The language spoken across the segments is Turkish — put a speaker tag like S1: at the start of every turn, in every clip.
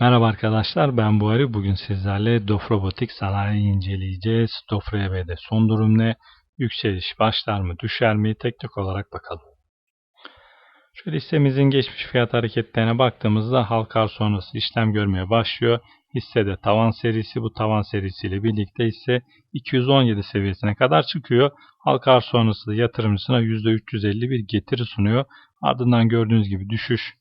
S1: Merhaba arkadaşlar ben Buhari. Bugün sizlerle DOF Robotik sanayi inceleyeceğiz. DOF RB'de son durum ne? Yükseliş başlar mı düşer mi? Teknik olarak bakalım. Şöyle hissemizin geçmiş fiyat hareketlerine baktığımızda halkar sonrası işlem görmeye başlıyor. Hissede tavan serisi bu tavan serisiyle birlikte ise 217 seviyesine kadar çıkıyor. Halkar sonrası yatırımcısına %350 bir getiri sunuyor. Ardından gördüğünüz gibi düşüş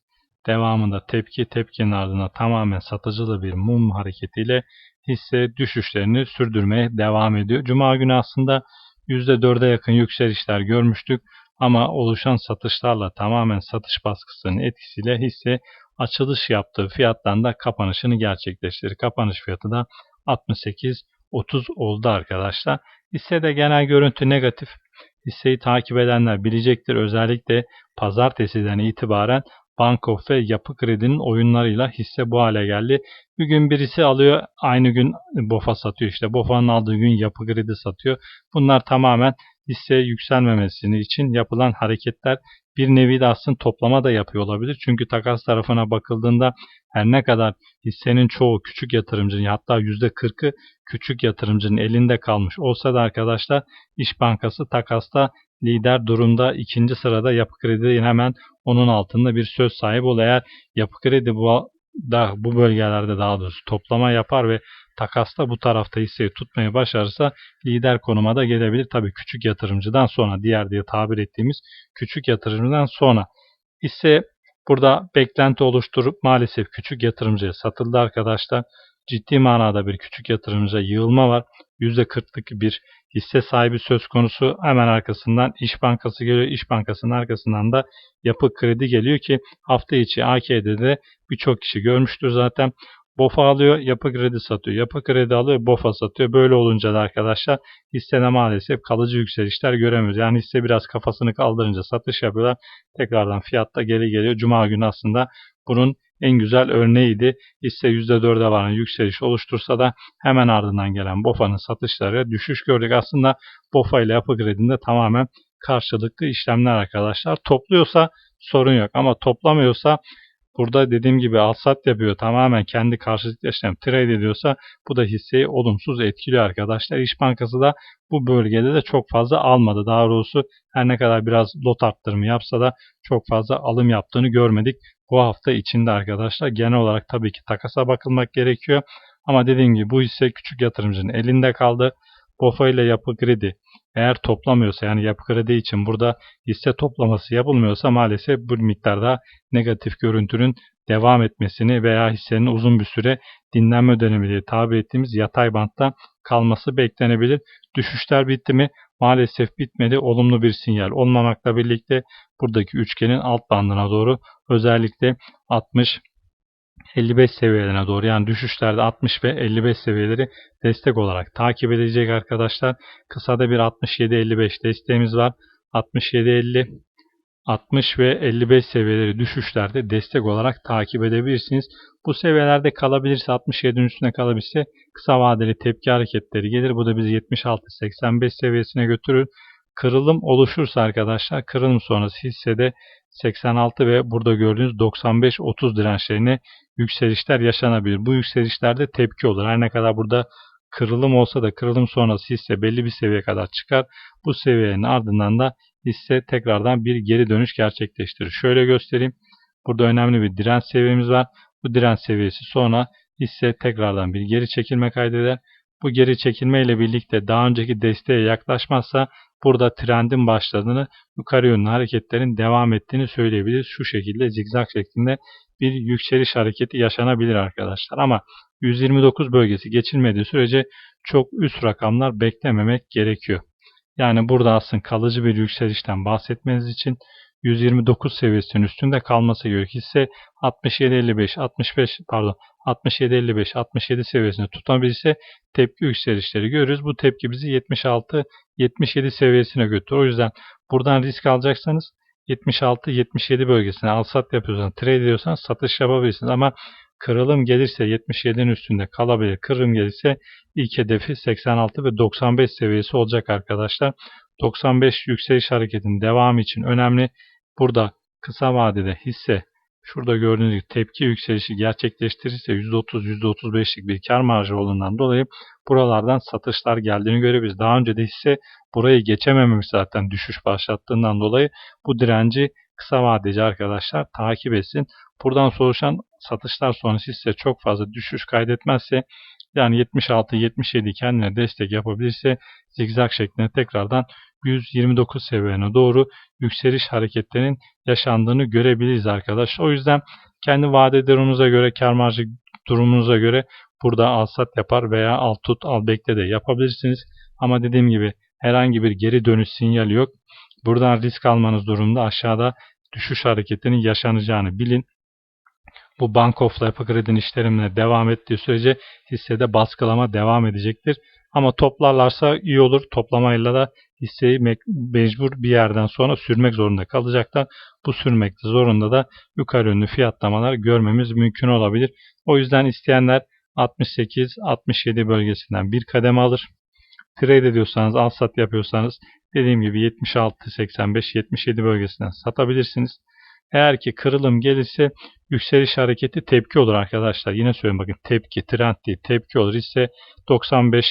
S1: Devamında tepki tepkinin ardına tamamen satıcılı bir mum hareketiyle hisse düşüşlerini sürdürmeye devam ediyor. Cuma günü aslında %4'e yakın yükselişler görmüştük ama oluşan satışlarla tamamen satış baskısının etkisiyle hisse açılış yaptığı fiyattan da kapanışını gerçekleştirdi. Kapanış fiyatı da 68.30 oldu arkadaşlar. Hissede genel görüntü negatif. Hisseyi takip edenler bilecektir. Özellikle pazartesiden itibaren Bankof ve Yapı Kredi'nin oyunlarıyla hisse bu hale geldi. Bir gün birisi alıyor aynı gün BOFA satıyor işte. BOFA'nın aldığı gün Yapı Kredi satıyor. Bunlar tamamen hisse yükselmemesini için yapılan hareketler bir nevi de aslında toplama da yapıyor olabilir. Çünkü takas tarafına bakıldığında her ne kadar hissenin çoğu küçük yatırımcının hatta %40'ı küçük yatırımcının elinde kalmış olsa da arkadaşlar İş Bankası takasta lider durumda ikinci sırada Yapı Kredi hemen onun altında bir söz sahibi ol. Eğer Yapı Kredi bu da bu bölgelerde daha doğrusu toplama yapar ve takasta bu tarafta hisseyi tutmayı başarırsa lider konuma da gelebilir. Tabii küçük yatırımcıdan sonra diğer diye tabir ettiğimiz küçük yatırımcıdan sonra hisse burada beklenti oluşturup maalesef küçük yatırımcıya satıldı arkadaşlar. Ciddi manada bir küçük yatırımcıya yığılma var. %40'lık bir hisse sahibi söz konusu. Hemen arkasından İş Bankası geliyor. İş Bankası'nın arkasından da Yapı Kredi geliyor ki hafta içi AK'de de birçok kişi görmüştür zaten. BOFA alıyor, yapı kredi satıyor. Yapı kredi alıyor, BOFA satıyor. Böyle olunca da arkadaşlar hissene maalesef kalıcı yükselişler göremiyoruz. Yani hisse biraz kafasını kaldırınca satış yapıyorlar. Tekrardan fiyatta geri geliyor. Cuma günü aslında bunun en güzel örneğiydi. Hisse %4'e varan yükseliş oluştursa da hemen ardından gelen BOFA'nın satışları düşüş gördük. Aslında BOFA ile yapı kredinde tamamen karşılıklı işlemler arkadaşlar. Topluyorsa sorun yok ama toplamıyorsa burada dediğim gibi alsat yapıyor tamamen kendi karşılıklı işlem trade ediyorsa bu da hisseyi olumsuz etkiliyor arkadaşlar. İş Bankası da bu bölgede de çok fazla almadı. Daha doğrusu her ne kadar biraz lot arttırımı yapsa da çok fazla alım yaptığını görmedik. Bu hafta içinde arkadaşlar genel olarak tabii ki takasa bakılmak gerekiyor. Ama dediğim gibi bu hisse küçük yatırımcının elinde kaldı. BOFA ile yapı kredi eğer toplamıyorsa yani yapı kredi için burada hisse toplaması yapılmıyorsa maalesef bu miktarda negatif görüntünün devam etmesini veya hissenin uzun bir süre dinlenme dönemi diye tabi ettiğimiz yatay bantta kalması beklenebilir. Düşüşler bitti mi? Maalesef bitmedi. Olumlu bir sinyal olmamakla birlikte buradaki üçgenin alt bandına doğru özellikle 60 55 seviyelerine doğru yani düşüşlerde 60 ve 55 seviyeleri destek olarak takip edecek arkadaşlar. Kısada bir 67-55 desteğimiz var. 67-50 60 ve 55 seviyeleri düşüşlerde destek olarak takip edebilirsiniz. Bu seviyelerde kalabilirse 67'nin üstüne kalabilirse kısa vadeli tepki hareketleri gelir. Bu da bizi 76-85 seviyesine götürür. Kırılım oluşursa arkadaşlar kırılım sonrası hissede 86 ve burada gördüğünüz 95-30 dirençlerine yükselişler yaşanabilir. Bu yükselişlerde tepki olur. Her ne kadar burada kırılım olsa da kırılım sonrası hisse belli bir seviyeye kadar çıkar. Bu seviyenin ardından da hisse tekrardan bir geri dönüş gerçekleştirir. Şöyle göstereyim. Burada önemli bir direnç seviyemiz var. Bu direnç seviyesi sonra hisse tekrardan bir geri çekilme kaydeder. Bu geri çekilme ile birlikte daha önceki desteğe yaklaşmazsa burada trendin başladığını, yukarı yönlü hareketlerin devam ettiğini söyleyebiliriz. Şu şekilde zigzag şeklinde bir yükseliş hareketi yaşanabilir arkadaşlar. Ama 129 bölgesi geçilmediği sürece çok üst rakamlar beklememek gerekiyor. Yani burada aslında kalıcı bir yükselişten bahsetmeniz için 129 seviyesinin üstünde kalması gerekiyor. Hisse 67-55, 65 pardon 67-55, 67 seviyesinde tutabilirse tepki yükselişleri görürüz. Bu tepki bizi 76-77 seviyesine götürür. O yüzden buradan risk alacaksanız 76-77 bölgesine alsat yapıyorsanız, trade ediyorsanız satış yapabilirsiniz. Ama kırılım gelirse 77'nin üstünde kalabilir. Kırılım gelirse ilk hedefi 86 ve 95 seviyesi olacak arkadaşlar. 95 yükseliş hareketinin devamı için önemli. Burada kısa vadede hisse şurada gördüğünüz gibi tepki yükselişi gerçekleştirirse %30-%35'lik bir kar marjı olduğundan dolayı buralardan satışlar geldiğini görebiliriz. Daha önce de hisse burayı geçememiş zaten düşüş başlattığından dolayı bu direnci kısa vadeci arkadaşlar takip etsin. Buradan oluşan satışlar sonrası hisse çok fazla düşüş kaydetmezse yani 76-77 kendine destek yapabilirse zigzag şeklinde tekrardan 129 seviyene doğru yükseliş hareketlerinin yaşandığını görebiliriz arkadaşlar. O yüzden kendi vade durumunuza göre, kar marjı durumunuza göre burada al sat yapar veya al tut al bekle de yapabilirsiniz. Ama dediğim gibi herhangi bir geri dönüş sinyali yok. Buradan risk almanız durumunda aşağıda düşüş hareketinin yaşanacağını bilin. Bu Bank of'la yapı kredinin işlemine devam ettiği sürece hissede baskılama devam edecektir. Ama toplarlarsa iyi olur. Toplamayla da hisseyi mecbur bir yerden sonra sürmek zorunda kalacaklar. Bu sürmekte zorunda da yukarı yönlü fiyatlamalar görmemiz mümkün olabilir. O yüzden isteyenler 68-67 bölgesinden bir kademe alır. Trade ediyorsanız, al sat yapıyorsanız dediğim gibi 76-85-77 bölgesinden satabilirsiniz. Eğer ki kırılım gelirse yükseliş hareketi tepki olur arkadaşlar. Yine söyleyeyim bakın tepki, trend değil tepki olur ise 95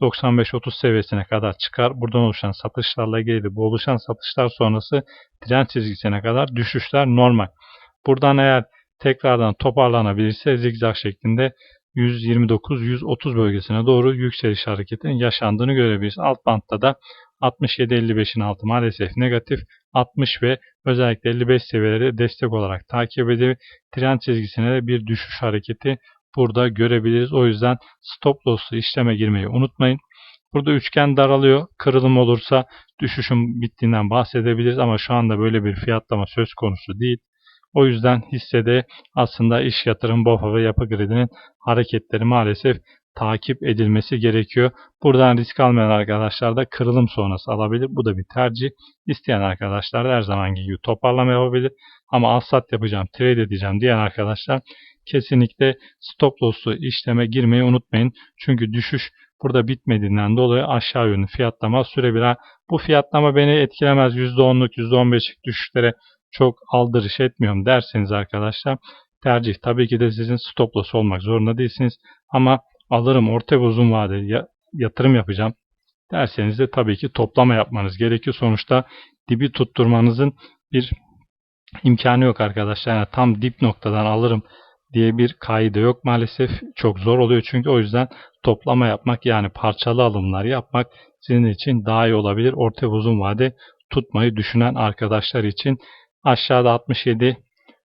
S1: 95-30 seviyesine kadar çıkar. Buradan oluşan satışlarla ilgili bu oluşan satışlar sonrası trend çizgisine kadar düşüşler normal. Buradan eğer tekrardan toparlanabilirse zigzag şeklinde 129-130 bölgesine doğru yükseliş hareketinin yaşandığını görebiliriz. Alt bantta da 67-55'in altı maalesef negatif. 60 ve özellikle 55 seviyeleri destek olarak takip edip trend çizgisine de bir düşüş hareketi burada görebiliriz. O yüzden stop loss'lu işleme girmeyi unutmayın. Burada üçgen daralıyor. Kırılım olursa düşüşün bittiğinden bahsedebiliriz ama şu anda böyle bir fiyatlama söz konusu değil. O yüzden hissede aslında iş yatırım BOFA ve yapı kredinin hareketleri maalesef takip edilmesi gerekiyor. Buradan risk almayan arkadaşlar da kırılım sonrası alabilir. Bu da bir tercih. İsteyen arkadaşlar her zamanki gibi toparlama yapabilir. Ama al sat yapacağım, trade edeceğim diyen arkadaşlar kesinlikle stop loss'lu işleme girmeyi unutmayın. Çünkü düşüş burada bitmediğinden dolayı aşağı yönlü fiyatlama sürebilir. Bu fiyatlama beni etkilemez. %10'luk %15'lik düşüşlere çok aldırış etmiyorum derseniz arkadaşlar tercih tabii ki de sizin stop loss olmak zorunda değilsiniz. Ama alırım orta ve uzun vadeli yatırım yapacağım derseniz de tabii ki toplama yapmanız gerekiyor. Sonuçta dibi tutturmanızın bir imkanı yok arkadaşlar. Yani tam dip noktadan alırım diye bir kaide yok maalesef. Çok zor oluyor çünkü o yüzden toplama yapmak yani parçalı alımlar yapmak sizin için daha iyi olabilir. Orta ve uzun vade tutmayı düşünen arkadaşlar için aşağıda 67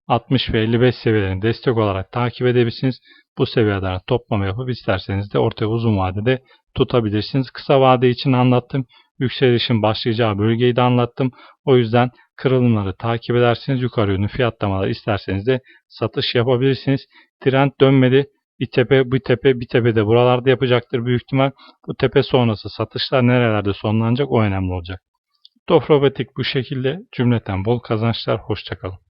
S1: 60 ve 55 seviyelerini destek olarak takip edebilirsiniz. Bu seviyelerde toplama yapıp isterseniz de orta ve uzun vadede tutabilirsiniz. Kısa vade için anlattım. Yükselişin başlayacağı bölgeyi de anlattım. O yüzden kırılımları takip edersiniz. Yukarı yönlü fiyatlamalar isterseniz de satış yapabilirsiniz. Trend dönmedi. Bir tepe, bir tepe, bir tepe de buralarda yapacaktır büyük ihtimal. Bu tepe sonrası satışlar nerelerde sonlanacak o önemli olacak. Dofrobatik bu şekilde cümleten bol kazançlar. Hoşçakalın.